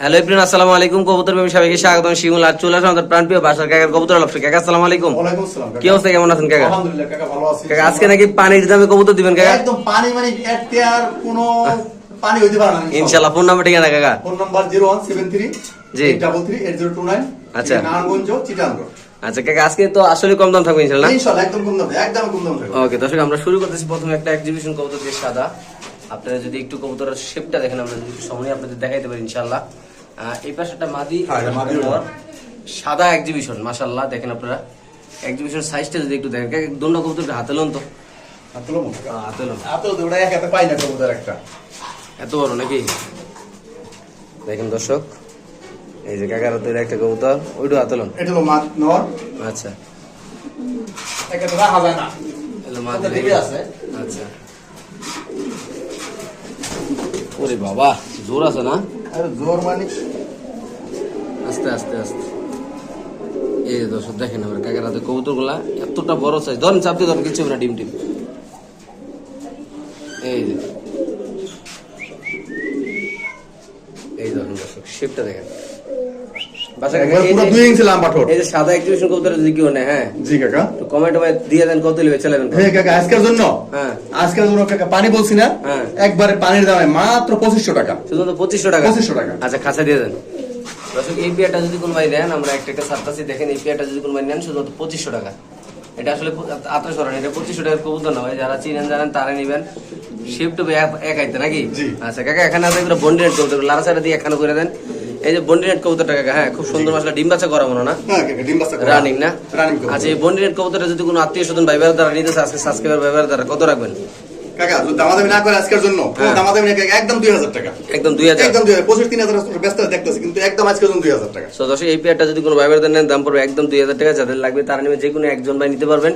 Hello ইব্রিন আসসালামু আলাইকুম। কবুতর প্রেমী সবাইকে স্বাগতম। শিমুল আর চলে আসলাম আমাদের প্রাণপ্রিয় বাসার কবুতর কাকা আসসালামু আলাইকুম। কি অবস্থা? কেমন আছেন কাকা? আলহামদুলিল্লাহ কাকা ভালো আছি। কাকা আজকে নাকি পানির দামে কবুতর দিবেন কাকা? একদম পানি মানে এতে আর কোনো পানি হইতে পারে না ইনশাল্লাহ ফোন নাম্বার ঠিকানা কাকা? Phone number zero one seven three জি। আচ্ছা। নারায়ণগঞ্জ চিটাঙ্গ আচ্ছা কাকা আজকে তো আসলে কম দাম থাকবে ইনশাল্লাহ ইনশাল্লাহ একদম কম দামে একদম কম দামে থাকবে। ওকে দর্শক আমরা শুরু করতেছি প্রথমে একটা এক্সিবিশন কবুতর দিয়ে সাদা। আপনারা যদি একটু কবুতরের শেপটা দেখেন আমরা যদি সামনে আপনাদের দেখাইতে পারি ইনশাল্লাহ আহ, এই পাশে একটা মাদি হ্যাঁ। সাদা এক্সিবিশন মাশাল্লাহ দেখেন আপনারা। এক্সিবিশন সাইজটা যদি একটু দেখেন কাকা দোনো হাতে লোন তো। হাতে লোন? হাতে পাই না কবুতর একটা। এত বড় নাকি? দেখেন দর্শক এই যে কাকার তৈরি একটা কবুতর ওইটা এটা নর। আচ্ছা। হাতে রাখা যায় না। এলো মা ওটা দিলে। দিকে আছে। আচ্ছা। ওরে বাবা জোর আছে না? আরে জোর মানে আস্তে আস্তে আস্তে। এই দর্শক দেখেন আমার কাকার হাতে কবুতরগুলা এতটা বড় সাইজ ধরেন চাপ দিয়ে ধরেন কিছু না ডিম টিম এই যে। এই ধরেন দর্শক শেপটা দেখেন। সাদা এক্সিবিশন যদি কেউ নেয় হ্যাঁ। জি কাকা। তো কমেন্ট দিয়ে দেন কত লিবে চালাবেন হ্যাঁ কাকা আজকের জন্য? হ্যাঁ। আজকের জন্য কাকা পানি বলছি না। হ্যাঁ। একবারে পানির দামে মাত্র পঁচিশশো টাকা। পঁচিশশো টাকা? 2500 টাকা। আচ্ছা খাঁচা দিয়ে দেন। দর্শক এই পেয়ারটা যদি কোনো ভাই নেন আমরা একটা একটা দেখেন এই পেয়ারটা যদি কোনো ভাই নেন শুধুমাত্র পঁচিশশো টাকা। এটা আসলে আঠারোশো টাকা এটা পঁচিশশো টাকার কবুতর না ভাই যারা চিনেন জানেন তারা নিবেন। শিফট এক আইতে নাকি? আচ্ছা কাকা এখানে আছে এগুলো বন্ডিনেট কবুতর লারা সাইডে দিয়ে এখানে করে দেন। এই যে বন্ডিনেট কবুতরটা কাকা হ্যাঁ খুব সুন্দর মশলা ডিম বাচ্চা করা মনে না? হ্যাঁ। রানিং না। আচ্ছা এই বন্ডিনেট কবুতরটা যদি কোনো আত্মীয় স্বজন ভাই দ্বারা নিতে আজকে সাবস্ক্রাইবার ভাইবার দ্বারা কত রাখবেন? কাকা যদি দামাদামি না করে আজকের জন্য হ্যাঁ। দামাদামি একদম দুই হাজার টাকা। একদম দুই হাজার। একদম দুই হাজার পঁচিশ তিন হাজার ব্যস্ত দেখতেছি কিন্তু একদম আজকের জন্য দুই হাজার টাকা। দর্শক এই পেয়ারটা যদি কোনো ভাইবার নেন দাম পড়বে একদম দুই হাজার টাকা। যাদের লাগবে তারা নেবে যে কোনো একজন ভাই নিতে পারবেন।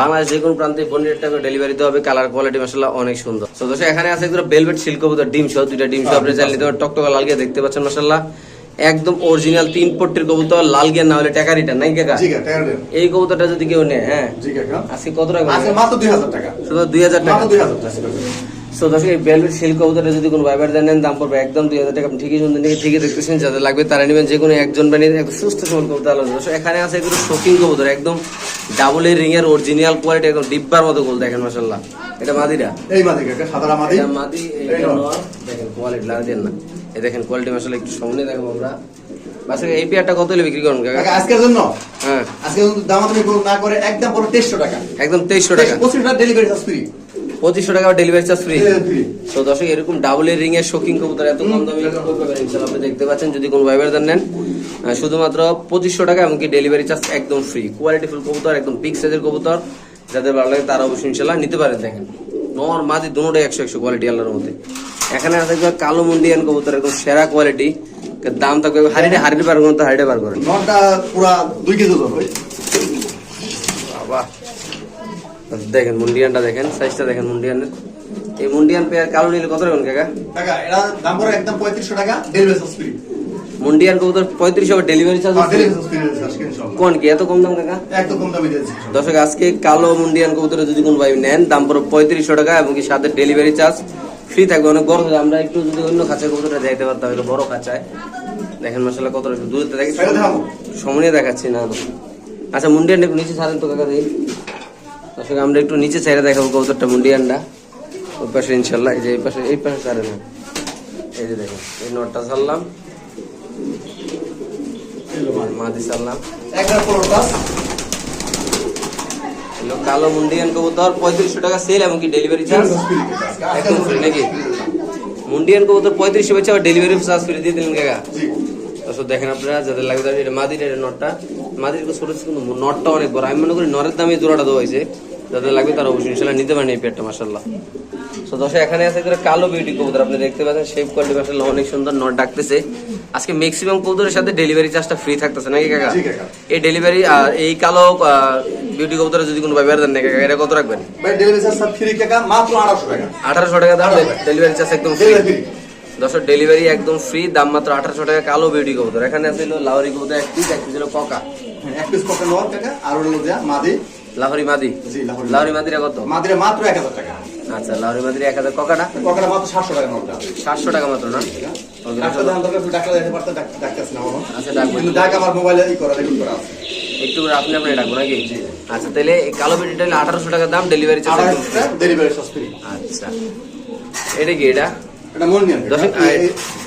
বাংলাদেশ যে কোনো প্রান্তে পনেরো টাকা ডেলিভারি দিতে হবে। কালার কোয়ালিটি মশলা অনেক সুন্দর। তো দর্শক এখানে আছে একদম বেলভেট সিল্ক ডিম সহ দুইটা ডিম সহ। আপনি চাইলে টকটকা লাল গিয়ে দেখতে পাচ্ছেন মশলা একদম অরিজিনাল তিন পট্টির কবুতর লাল গিয়ে না হলে টাকা রিটার্ন নাই কাকা? এই কবুতরটা যদি কেউ নেয় হ্যাঁ। আজকে কত টাকা মাত্র দুই হাজার টাকা। শুধু দুই হাজার টাকা। দুই হাজার টাকা সো দর্শক এই বেলভেট সিল্ক কবুতরটা যদি কোনো ভাইবার নেন দাম পড়বে একদম দুই হাজার টাকা। আপনি ঠিকই শুনতে নিয়ে ঠিকই দেখতেছেন যাদের লাগবে তারা নেবেন যে কোনো একজন বানিয়ে একদম সুস্থ সবল কবুতর আলাদা দর্শক এখানে আছে কবুতর একদম ডাবল এর রিং এর অরিজিনাল কোয়ালিটি একদম ডিব্বার মতো গোল দেখেন মাশাল্লাহ এটা মাদিরা? এই মাদি কাকা সাদা মাদি। এটা মাদি এটা নর। নর। দেখেন কোয়ালিটি না। এই দেখেন কোয়ালিটি মাশাল্লাহ একটু সামনে দেখাবো আমরা। বাস এই পেয়ারটা কত হলে বিক্রি করুন কাকা? আজকের জন্য? হ্যাঁ। কোনো না করে একদম পুরো তেইশশো টাকা। একদম তেইশশো টাকা। পঁচিশ টাকা ডেলিভারি চার্জ ফ্রি পঁচিশশো টাকা ডেলিভারি চার্জ ফ্রি তো দর্শক এরকম ডাবল রিং এর শোকিং কবুতর এত কম দামে আপনি দেখতে পাচ্ছেন যদি কোনো ভাইবার নেন শুধুমাত্র পঁচিশশো টাকা এমনকি ডেলিভারি চার্জ একদম ফ্রি কোয়ালিটি ফুল কবুতর একদম বিগ সাইজের কবুতর। যাদের ভালো লাগে তারা অবশ্যই ইনশাল্লাহ নিতে পারেন দেখেন। নর মাঝে দুটোটাই একশো একশো কোয়ালিটি আল্লাহর মধ্যে এখানে আছে কালো মুন্ডিয়ান কবুতর একদম সেরা কোয়ালিটি দাম থাকবে হারিটে হারিটে পার করেন তো হারিটে পার করেন। নটা পুরা দুই কেজি বাবা। দেখেন মুন্ডিয়ানটা দেখেন সাইজটা দেখেন মুন্ডিয়ানের। এই মুন্ডিয়ান পেয়ার কালো নিলে কত রাখবেন কাকা? টাকা এটা দাম পড়ে একদম পঁয়ত্রিশশো টাকা ডেলিভারি ফ্রি মুন্ডিয়ান কবুতর পঁয়ত্রিশ চার্জ ডেলিভারি চার্জ কোন কি? এত কম দাম কাকা? একদম কম দামে দর্শক আজকে কালো মুন্ডিয়ান কবুতরে যদি কোন ভাই নেন দাম পড়বে পঁয়ত্রিশশো টাকা এবং কি সাথে ডেলিভারি চার্জ ফ্রি থাকবে অনেক বড় হবে। আমরা একটু যদি অন্য খাঁচায় কবুতরটা যাইতে পারতাম একটু বড় খাঁচায়। দেখেন মশলা কত দূরে দেখি এটা। সমনে দেখাচ্ছি না। আচ্ছা মুন্ডিয়ানটা একটু নিচে ছাড়েন তো কাকা দেখি। দর্শক আমরা একটু নিচে ছাইড়ে দেখাবো কবুতরটা মুন্ডিয়ানটা ওই পাশে ইনশাল্লাহ এই যে এই পাশে এই পাশে ছাড়ে না এই যে দেখেন এই নটটা ছাড়লাম। মাদি কালো মুন্ডিয়ান কবুতর পঁয়ত্রিশশো টাকা সেল এমনকি ডেলিভারি চার্জ একদম ফ্রি নাকি? মুন্ডিয়ান কবুতর পঁয়ত্রিশশো বেচে আবার ডেলিভারি চার্জ ফ্রি দিয়ে দিলেন কাকা। তো দেখেন আপনারা যাদের লাগবে তাদের এটা মাদির এটা নটটা। মাদির ছোট কিন্তু নটটা অনেক বড়। আমি মনে করি নরের দামে জোড়াটা দেওয়া হয়েছে। যাদের লাগবে তারা অবশ্যই ইনশাল্লাহ নিতে পারেন এই পেটটা মাসাল্লাহ তো দশে এখানে আছে কালো বিউটি কবুতর। আপনি দেখতে পাচ্ছেন শেপ কোয়ালিটি মাসাল্লাহ অনেক সুন্দর। নট ডাকতেছে। আজকে ম্যাক্সিমাম কবুতরের সাথে ডেলিভারি চার্জটা ফ্রি থাকতেছে নাকি কাকা? এই ডেলিভারি আর এই কালো বিউটি কবুতরে যদি কোনো ব্যবহার দেন না কাকা এটা কত রাখবেন? ভাই ডেলিভারি চার্জ ফ্রি টাকা মাত্র আঠারোশো টাকা। আঠারোশো টাকা দাম ডেলিভারি চার্জ একদম ফ্রি দর্শক ডেলিভারি একদম ফ্রি দাম মাত্র আঠারোশো টাকা কালো বিউটি কবুতর। এখানে আছে লাহরি কবুতর এক পিস এক পিস হলো ককা হ্যাঁ, এক পিস পকেট নেওয়ার টাকা আর হলো যা মাদি। লাহরি মাদি। জি লাহরি মাদিরা কত? মাদিরে মাত্র এক হাজার টাকা। আচ্ছা লাউরি মাদির এক হাজার ককাটা? কখনো মাত্র সাতশো টাকা মাত্র। সাতশো টাকা মাত্র না? Okay, ডাক্তার দাম দরকার ডাক্তার দেখতে পারতে ডাক্তারছি না আচ্ছা কিন্তু ডাক আমার মোবাইলে ই করা রেকর্ড করা আছে। একটু আপনি আপনি ডাকবো নাকি? আচ্ছা তাহলে কালো বিটিটা আঠারোশো টাকা দাম delivery charge delivery charge free আচ্ছা। এটা কি এটা? এটা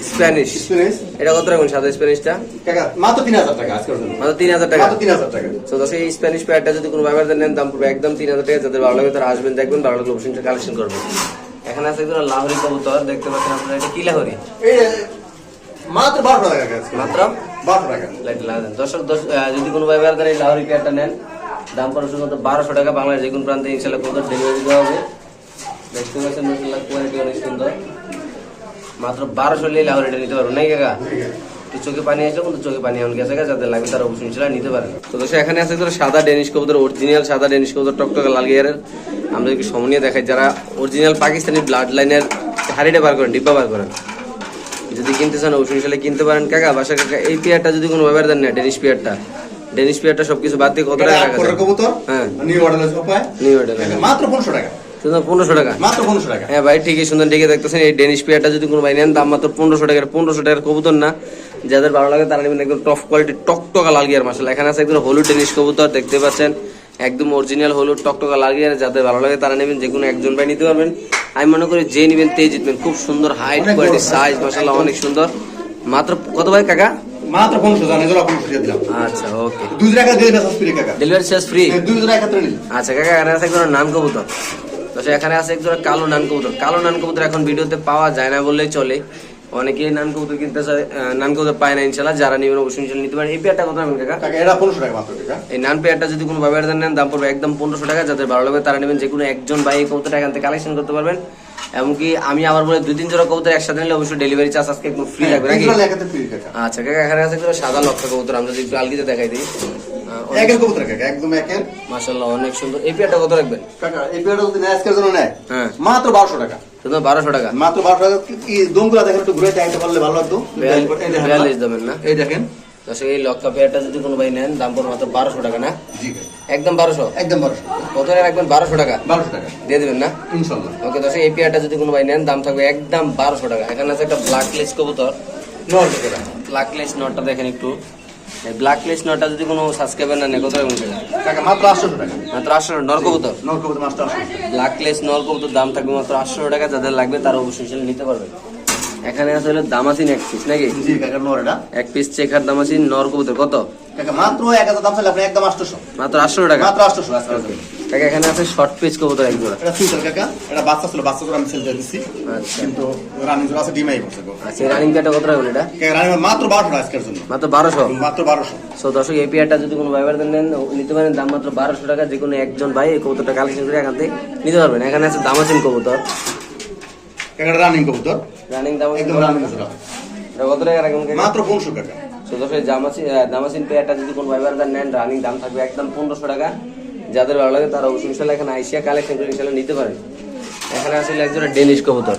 স্প্যানিশ স্প্যানিশ এটা কত রাখুন সাদা স্প্যানিশটা কাকা মাত্র তিন হাজার টাকা আজকের জন্য। মাত্র তিন হাজার টাকা? মাত্র তিন হাজার টাকা। তো দশ এই স্প্যানিশ প্যাডটা যদি কোনো ব্যবহার নেন দাম পড়বে একদম তিন হাজার টাকা। যাদের ভালো লাগে তারা আসবেন দেখবেন ভালো লাগলে অবশ্যই কালেকশন করবেন। এখানে আছে একজন লাহরি কবুতর দেখতে পাচ্ছেন আপনারা এটা কি লাহরি? মাত্র বারোশো টাকা কাকা মাত্র? বারোশো টাকা। লাইট লাগাবেন দর্শক যদি কোনো ব্যবহার এই লাহরি পেয়ারটা নেন দাম পড়বে শুধুমাত্র বারোশো টাকা। বাংলাদেশ যে কোনো প্রান্তে ইনশাল্লাহ কবুতর ডেলিভারি দেওয়া হবে। দেখতে পাচ্ছেন কোয়ালিটি অনেক সুন্দর। মাত্র বারোশো নিয়ে লাহরিটা নিতে পারবেন নাই কাকা? চোখে পানি আসলে কিন্তু চোখে পানি এমন গেছে গা, যাদের লাগবে তারা অবশ্যই ইনশাল্লাহ নিতে পারেন তো দর্শক এখানে আছে একজন সাদা ডেনিশ কবুতর অরিজিনাল সাদা ডেনিশ কবুতর টকটকে লাল গিয়ারের। আমরা একটু সমনিয়ে দেখাই যারা অরিজিনাল পাকিস্তানি ব্লাড লাইনের হাড়িটা বার করেন ডিব্বা বার করেন। যদি কিনতে চান অবশ্যই ইনশাল্লাহ কিনতে পারেন। কাকা বাসা কাকা এই পেয়ারটা যদি কোনো ব্যবহার দেন না ডেনিশ পেয়ারটা। ডেনিশ পেয়ারটা সবকিছু বাদ দিয়ে কত টাকা রাখা কবুতর হ্যাঁ। নিউ অর্ডার নিউ এটা মাত্র পনেরোশো টাকা। পনেরোশো টাকা। মাত্র পনেরোশো টাকা। হ্যাঁ ভাই ঠিকই দেখতেছেন। এই ডেনিশ পেয়ারটা যদি কোনো ভাই নেন দাম মাত্র পনেরোশো টাকার পনেরোশো টাকার কবুতর না। যাদের ভালো লাগে তারা নেবেন একদম টপ কোয়ালিটি টকটকা লাল গিয়ার মাসাল এখানে আছে একদম হলুদ ডেনিশ কবুতর দেখতে পাচ্ছেন। একদম অরিজিনাল হলুদ টকটকা লাল গিয়ার যাদের ভালো লাগে তারা নেবেন। যে কোনো একজন ভাই নিতে পারবেন। আমি মনে করি যে নেবেন তে জিতবেন। খুব সুন্দর হাইট কোয়ালিটি সাইজ মাসাল্লাহ অনেক সুন্দর। মাত্র কত ভাই কাকা? মাত্র পনেরোশো জানে জোড়া পনেরোশো দিয়ে দিলাম। আচ্ছা ওকে। দুই টাকা দিয়ে ফ্রি কাকা। Delivery charge free? দুই টাকা আচ্ছা কাকা এখানে আছে নান কবুতর? তো এখানে আছে একজন কালো নান কবুতর। কালো নান কবুতর এখন ভিডিওতে পাওয়া যায় না বললেই চলে। অনেকেই নান কবুতর কিনতে চায় নান কবুতর পায় না ইনশাল্লাহ যারা নিবেন অবশ্যই ইনশাল্লাহ নিতে পারেন। এই পেয়ারটা কত নেবেন কাকা? কাকা এটা পনেরোশো টাকা মাত্র কাকা। এই নান পেয়ারটা যদি কোনো ব্যবহার নেন দাম পড়বে একদম পনেরোশো টাকা। যাদের ভালো লাগবে তারা নেবেন যে কোনো একজন ভাই এই কবুতরটা এখান থেকে কালেকশন করতে পারবেন। এমনকি আমি আবার বলে দুই তিন জোড়া কবুতর একসাথে নিলে অবশ্যই ডেলিভারি চার্জ আজকে একদম ফ্রি থাকবে নাকি? আচ্ছা কাকা এখানে আছে একজন সাদা লক্ষা কবুতর আমরা যদি একটু আলগিতে দেখাই দিই। একের কবুতর কাকা একদম একের। মাশাল্লাহ অনেক সুন্দর। এই পেয়ারটা কত রাখবেন? কাকা এই পেয়ারটা যদি আজকের জন্য নেয়। হ্যাঁ। মাত্র বারোশো টাকা। শুধু বারোশো টাকা? মাত্র বারোশো টাকা। কি দমগুলা দেখেন একটু ঘুরে চাইতে পারলে ভালো লাগতো। এই দেখেন না। বিয়াল্লিশ দামের না? এই দেখেন। দর্শক এই লক্কা পেয়ারটা যদি কোনো ভাই নেন দাম পড়বে মাত্র বারোশো টাকা না? একদম বারোশো? একদম বারোশো। কত রাখবেন বারোশো টাকা। বারোশো টাকা। দিয়ে দেবেন না? ইনশাল্লাহ। ওকে দর্শক এই পেয়ারটা যদি কোনো ভাই নেন দাম থাকবে একদম বারোশো টাকা। এখানে আছে একটা ব্ল্যাক লেস কবুতর ব্ল্যাক লেস নটটা দেখেন একটু। ব্ল্যাক যদি কোনো সাবস্ক্রাইবার না কত? মাত্র আটশো টাকা। মাত্র আটশো মাত্র আটশো ব্ল্যাক দাম থাকবে মাত্র আটশো টাকা। যাদের লাগবে তারা অবশ্যই নিতে পারবে। এখানে আছে হলো দামাসিন এক পিস নাকি? জি কাকা নয় এটা। এক পিস চেকার দামাসিন নর কবুতর কত? কাকা মাত্র এক হাজার দাম চাইলে আপনি একদম আটশোশো। মাত্র আটশো টাকা? মাত্র আটশোশো আজকের জন্য। কাকা এখানে আছে শর্ট পিস কবুতর এক জোড়া। এটা সিঙ্গেল কাকা এটা বাচ্চা ছিল বাচ্চা জোড়া আমি সেল দিয়ে দিচ্ছি আচ্ছা। কিন্তু রানিং জোড়া আছে ডিমাই করছে আচ্ছা রানিং পেয়ারটা কত রাখবেন এটা? কাকা রানিং মাত্র বারোশো আজকের জন্য। মাত্র বারোশো? মাত্র বারোশো। সো দর্শক এই পেয়ারটা যদি কোনো ভাইবার নেন নিতে পারেন দাম মাত্র বারোশো টাকা। যে কোনো একজন ভাই এই কবুতরটা কালেকশন করে এখান থেকে নিতে পারবেন। এখানে আছে দামাসিন কবুতর। কাকা রানিং কবুতর। রানিং দামাসিন একদম রানিং জোড়া এটা কত টাকা রাখবেন মাত্র পনেরোশো টাকা। সো দর্শক এই দামাসিন পেয়ারটা যদি কোনো ভাইবার নেন রানিং দাম থাকবে একদম পনেরোশো টাকা। যাদের ভালো লাগে তারা অবশ্যই ইনশাল্লাহ এখানে আইসিয়া কালেকশন করে ইনশাল্লাহ নিতে পারেন এখানে আসলে একজোড়া ডেনিশ কবুতর।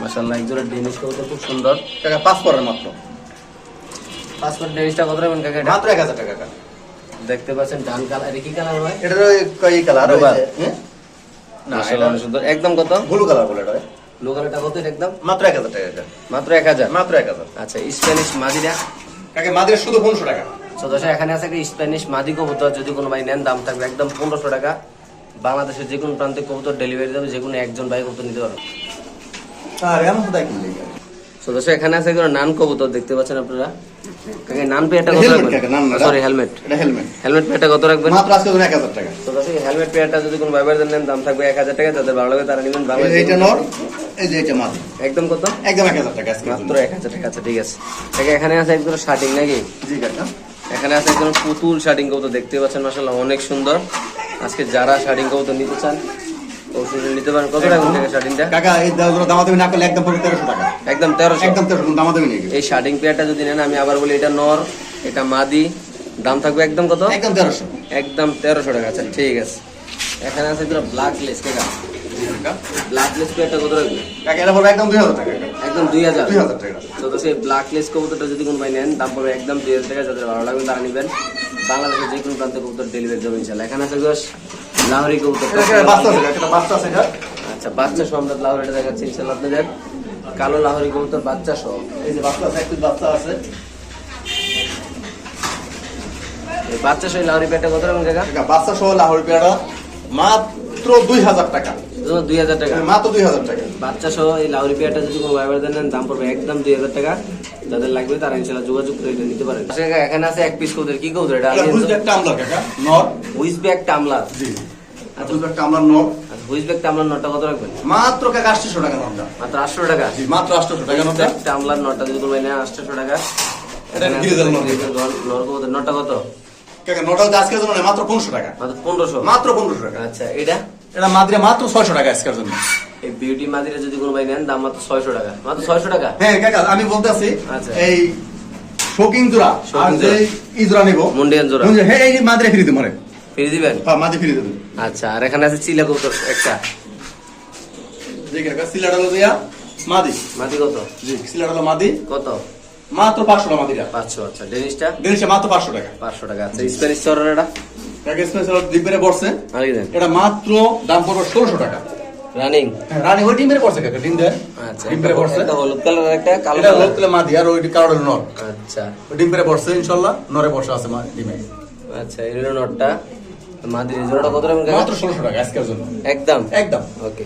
মাসাল্লাহ একজোড়া ডেনিশ কবুতর খুব সুন্দর। কাকা পাঁচ পরের মাত্র। পাসপোর্ট ডেনিশটা কত রাখবেন কাকা মাত্র এক হাজার টাকা দেখতে পাচ্ছেন ডান কালার কি কালার হয় এটার ওই কালার ওই Rubber। যে, হ্যাঁ? না মাশাআল্লাহ সুন্দর একদম কত? ব্লু কালার বলে এটা কালারটা কত একদম? মাত্র এক হাজার টাকা কাকা মাত্র এক হাজার? মাত্র এক হাজার। আচ্ছা স্প্যানিশ মাদিরা কাকা? মাদের শুধু পনেরোশো টাকা। তো দশ এখানে আছে একটা স্প্যানিশ মাদি কবুতর যদি কোনো ভাই নেন দাম থাকবে একদম পনেরোশো টাকা। বাংলাদেশের যে কোনো প্রান্তে কবুতর ডেলিভারি দেবে যে কোনো একজন ভাই কবুতর নিতে পারবে। আর এমন তো দেখুন তো দশ এখানে আছে একটা নান কবুতর দেখতে পাচ্ছেন আপনারা? কাকে নান পেয়ারটা কত রাখবেন? কাকা নাম না সরি হেলমেট এটা হেলমেট হেলমেট পেয়ারটা কত রাখবেন? মাত্র আজকে টাকা। তো দশ হেলমেট পেয়ারটা যদি কোনো ভাই নেন দাম থাকবে এক হাজার টাকা। যাদের ভালো লাগে তারা নেবেন। বাংলাদেশ এইটা নর এই যে এটা মাছ একদম কত? একদম এক হাজার টাকা আজকে। মাত্র এক হাজার টাকা আচ্ছা ঠিক আছে। কাকা, এখানে আছে একদম শার্টিং নাকি? জি কাকা। এখানে আছে পুতুল শার্টিং কবুতর দেখতে পাচ্ছেন মাসাল্লাহ অনেক সুন্দর। আজকে যারা শার্টিং কবুতর নিতে চান নিতে পারেন। কত টাকা টাকা শার্টিংটা কাকা এই দামগুলো দামাদামি না করলে একদম পড়বে তেরোশো টাকা। একদম তেরোশো। একদম তেরোশো দামাদামি নিয়ে এই শার্টিং পেয়ারটা যদি নেন আমি আবার বলি এটা নর এটা মাদি। দাম থাকবে একদম কত? একদম তেরোশো। একদম তেরোশো টাকা আচ্ছা ঠিক আছে। এখানে আছে একজন ব্ল্যাক লেস কাকা। ব্ল্যাক লেস পেয়ারটা কত রাখবে কাকা এটা পড়বে একদম দুই হাজার টাকা একদম দুই হাজার। দুই হাজার টাকা। তো সেই ব্ল্যাক লেস কবুতরটা যদি কোনো ভাই নেন দাম পড়বে একদম দুই হাজার টাকা। যাদের ভালো লাগবে তারা নেবেন। বাংলাদেশের যে কোনো প্রান্তে কবুতর ডেলিভারি দেবে ইনশাল্লাহ এখানে আছে লাহরি কবুতর আচ্ছা বাচ্চা সহ আমরা লাহরিটা দেখাচ্ছি ইনশাল্লাহ আপনাদের। কালো লাহরি কবুতর বাচ্চা সহ। এই যে বাচ্চা আছে একটু বাচ্চা আছে। বাচ্চা সহ এই লাহরি কত রকম জায়গা বাচ্চা সহ লাহোরি পেয়ারা মাত্র দুই হাজার টাকা। দুই হাজার টাকা। মাত্র দুই হাজার টাকা। বাচ্চা সহ এই লাউরি পেয়ারটা যদি কোনো ভাইবার নেন দাম পড়বে একদম দুই হাজার টাকা। যাদের লাগবে তারা ইনশাল্লাহ যোগাযোগ করে এটা নিতে পারেন। আচ্ছা, এখানে আছে এক পিস কৌদের কি কৌদের এটা? হুইজব্যাক টামলার কাকা। নর। হুইস ব্যাগ টামলার জি। হুইজব্যাক টামলার নর। আচ্ছা হুইস ব্যাগ টামলার কত রাখবেন? মাত্র কাকা আটশো টাকা নরটা মাত্র আটশো টাকা? জি মাত্র আটশো টাকা নরটা ব্যাগ টামলার যদি কোনো নেন আটশো টাকা। এটা গ্রিজেল নট। নর। কৌদের নটটা কত? কাকা নটা আজকের জন্য মাত্র পনেরোশো টাকা। মাত্র পনেরোশো? মাত্র পনেরোশো টাকা। আচ্ছা এটা এটা মাদ্রে মাত্র ছয়শো টাকা আজকের জন্য। এই বিউটি মাদিরে যদি কোনো ভাই নেন দাম মাত্র ছয়শো টাকা। মাত্র ছয়শো টাকা? হ্যাঁ কাকা আমি বলতে আছি আচ্ছা। এই শোকিং জোড়া আর যে। ইজোড়া নিবো। মুন্ডিয়ান জোড়া। হ্যাঁ এই মাদ্রে ফিরে দিবো মানে ফিরে দিবেন? হ্যাঁ মাদ্রে ফিরে দেবেন আচ্ছা আর এখানে আছে চিলা কৌতর একটা। জি হলো দিয়া মাদি। মাদি কত? জি সিলাটা হলো মাদি। কত? মাত্র পাঁচশো টাকা মাদিটা। পাঁচশো আচ্ছা ডেনিসটা দিনছে মাত্র পাঁচশো টাকা। পাঁচশো টাকা আচ্ছা স্প্যানিশ চরের এটা? কাকা পড়ছে। আর কি দেন? এটা মাত্র দাম পড়বে ষোলোশো টাকা। রানিং হ্যাঁ, রানী ওই ডিম্পেরে পড়ছে কাকা ডিম দেয়। আচ্ছা পড়ছে। একটা হলুদ কালার একটা কালো এটা কালার মাদি আর ওই কারোর নর আচ্ছা। ওই পড়ছে ইনশাল্লাহ নরে বসে আছে মা ডিমে। আচ্ছা এই নটটা। মাদির জোড়াটা কত টাকা? মাত্র ষোলোশো টাকা আজকের জন্য। একদম। একদম। ওকে